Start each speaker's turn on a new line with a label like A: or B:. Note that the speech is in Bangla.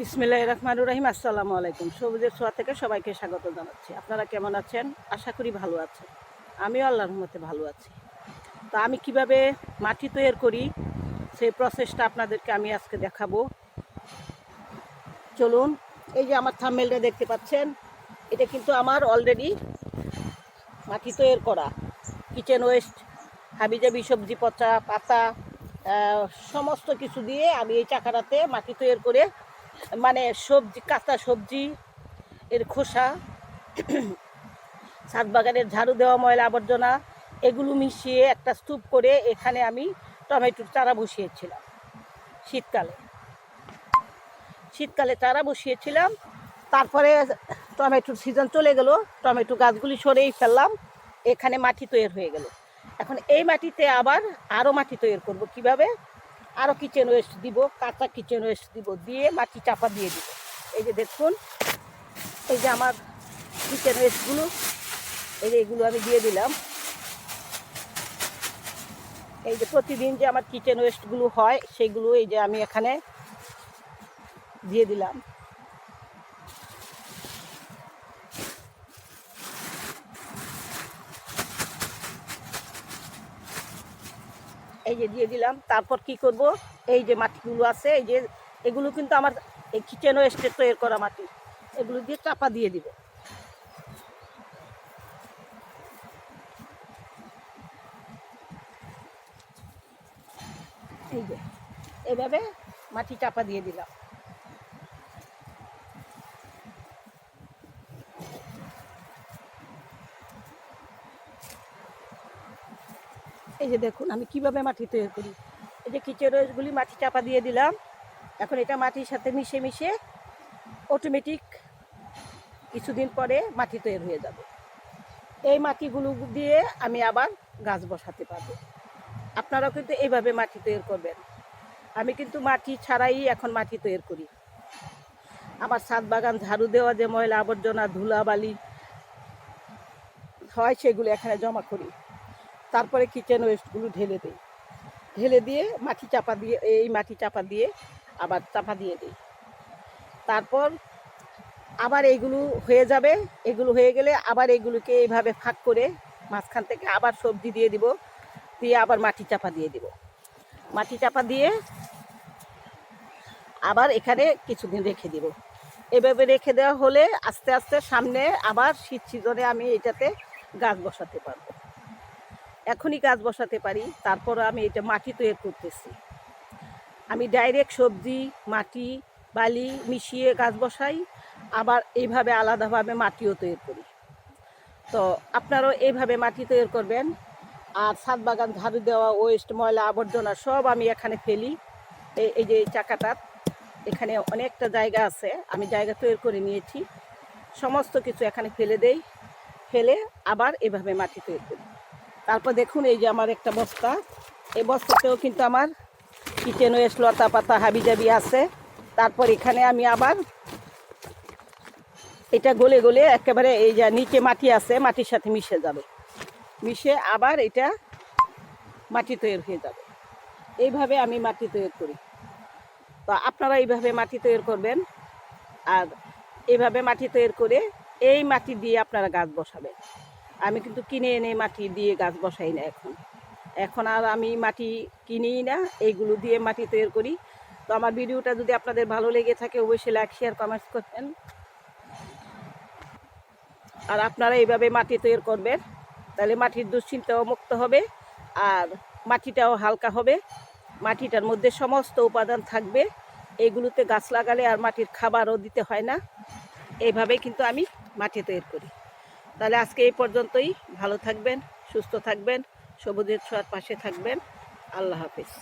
A: বিসমিল্লাহ রহমানুর রহিম, আসসালামু আলাইকুম। সবুজের ছোঁয়া থেকে সবাইকে স্বাগত জানাচ্ছি। আপনারা কেমন আছেন? আশা করি ভালো আছেন। আমিও আল্লাহর রহমতে ভালো আছি। তো আমি কীভাবে মাটি তৈরি করি, সেই প্রসেসটা আপনাদেরকে আমি আজকে দেখাবো। চলুন, এই যে আমার থাম্মেলটা দেখতে পাচ্ছেন, এটা কিন্তু আমার অলরেডি মাটি তৈরি করা। কিচেন ওয়েস্ট হাবিজাবি সবজি, পচা, পাতা সমস্ত কিছু দিয়ে আমি এই চাকাটাতে মাটি তৈরি করে মানে সবজি, কাঁচা সবজি, এর খোসা ছাদ বাগানের ঝাড়ু দেওয়া ময়লা আবর্জনা, এগুলো মিশিয়ে একটা স্তূপ করে এখানে আমি টমেটোর চারা বসিয়েছিলাম শীতকালে। শীতকালে চারা বসিয়েছিলাম, তারপরে টমেটোর সিজন চলে গেল, টমেটো গাছগুলি সরেই ফেললাম, এখানে মাটি তৈরি হয়ে গেল। এখন এই মাটিতে আবার আরও মাটি তৈরি করব কীভাবে? আরও কিচেন ওয়েস্ট দিব, কাঁচা কিচেন ওয়েস্ট দিব, দিয়ে মাটি চাপা দিয়ে দিব। এই যে দেখুন, এই যে আমার কিচেন ওয়েস্টগুলো এই যে এগুলো আমি দিয়ে দিলাম। এই যে প্রতিদিন যে আমার কিচেন ওয়েস্টগুলো হয়, সেগুলো এই যে আমি এখানে দিয়ে দিলাম। এই যে দিয়ে দিলাম। তারপর কি করব? এই যে মাটিগুলো আছে, এই যে এগুলো কিন্তু আমার এই কিচেন স্টেট তৈরি করা মাটি। এগুলো দিয়ে চাপা দিয়ে দিব। এই যে, এভাবে মাটি চাপা দিয়ে দিলাম। এই যে দেখুন, আমি কীভাবে মাটি তৈরি করি? এই যে কিচেন রয়েসগুলি মাটি চাপা দিয়ে দিলাম। এখন এটা মাটির সাথে মিশে মিশে অটোমেটিক কিছুদিন পরে মাটি তৈরি হয়ে যাবে। এই মাটিগুলো দিয়ে আমি আবার গাছ বসাতে পারব। আপনারাও কিন্তু এইভাবে মাটি তৈরি করবেন। আমি কিন্তু মাটি ছাড়াই এখন মাটি তৈরি করি। আমার ছাদ বাগান, ঝাড়ু দেওয়া যে ময়লা আবর্জনা, ধুলাবালি হয় সেগুলো এখানে জমা করি। তারপরে কিচেন ওয়েস্টগুলো ঢেলে দিই। ঢেলে দিয়ে মাটি চাপা দিয়ে, এই মাটি চাপা দিয়ে আবার চাপা দিয়ে দিই। তারপর আবার এইগুলো হয়ে যাবে। এগুলো হয়ে গেলে আবার এইগুলোকে এইভাবে ফাঁক করে মাঝখান থেকে আবার সবজি দিয়ে দিব, দিয়ে আবার মাটি চাপা দিয়ে দিব। মাটি চাপা দিয়ে আবার এখানে কিছুদিন রেখে দিব। এভাবে রেখে দেওয়া হলে আস্তে আস্তে সামনে আবার শীত সিজনে আমি এটাতে গাছ বসাতে পারব। এখনই গাছ বসাতে পারি, তারপর আমি এটা মাটি তৈরি করতেছি। আমি ডাইরেক্ট সবজি, মাটি, বালি মিশিয়ে গাছ বসাই, আবার এইভাবে আলাদাভাবে মাটিও তৈরি করি। তো আপনারাও এইভাবে মাটি তৈরি করবেন, আর ছাদ বাগান, ঝাড়ু দেওয়া ওয়েস্ট ময়লা, আবর্জনা সব আমি এখানে ফেলি। এই যে এই চাকাটা, এখানে অনেকটা জায়গা আছে, আমি জায়গা তৈরি করে নিয়েছি। সমস্ত কিছু এখানে ফেলে দেই, ফেলে আবার এভাবে মাটি তৈরি করি। তারপর দেখুন এই যে আমার একটা বস্তা। এই বস্তাতেও কিন্তু আমার কিচেন ওয়েস্ট লতা পাতা হাবিজাবি আছে। তারপর এখানে আমি আবার এটা গলে গলে একেবারে এই যে নিচে মাটি আছে, মাটির সাথে মিশে যাবে। মিশে আবার এটা মাটি তৈরি হয়ে যাবে। এইভাবে আমি মাটি তৈরি করি। তো আপনারা এইভাবে মাটি তৈরি করবেন আর এইভাবে মাটি তৈরি করে এই মাটি দিয়ে আপনারা গাছ বসাবেন। আমি কিন্তু কিনে এনে মাটি দিয়ে গাছ বসাই না এখন। এখন আর আমি মাটি কিনিই না, এইগুলো দিয়ে মাটি তৈরি করি। তো আমার ভিডিওটা যদি আপনাদের ভালো লেগে থাকে, অবশ্যই লাইক শেয়ার কমেন্টস করবেন। আর আপনারা এইভাবে মাটি তৈরি করবেন, তাহলে মাটির দুশ্চিন্তাও মুক্ত হবে আর মাটিটাও হালকা হবে। মাটিটার মধ্যে সমস্ত উপাদান থাকবে এইগুলোতে গাছ লাগালে আর মাটির খাবারও দিতে হয় না। এইভাবেই কিন্তু আমি মাটি তৈরি করি। তাহলে আজকে এই পর্যন্তই। ভালো থাকবেন সুস্থ থাকবেন সবুজের ছোঁয়ার পাশে থাকবেন। আল্লাহ হাফিজ।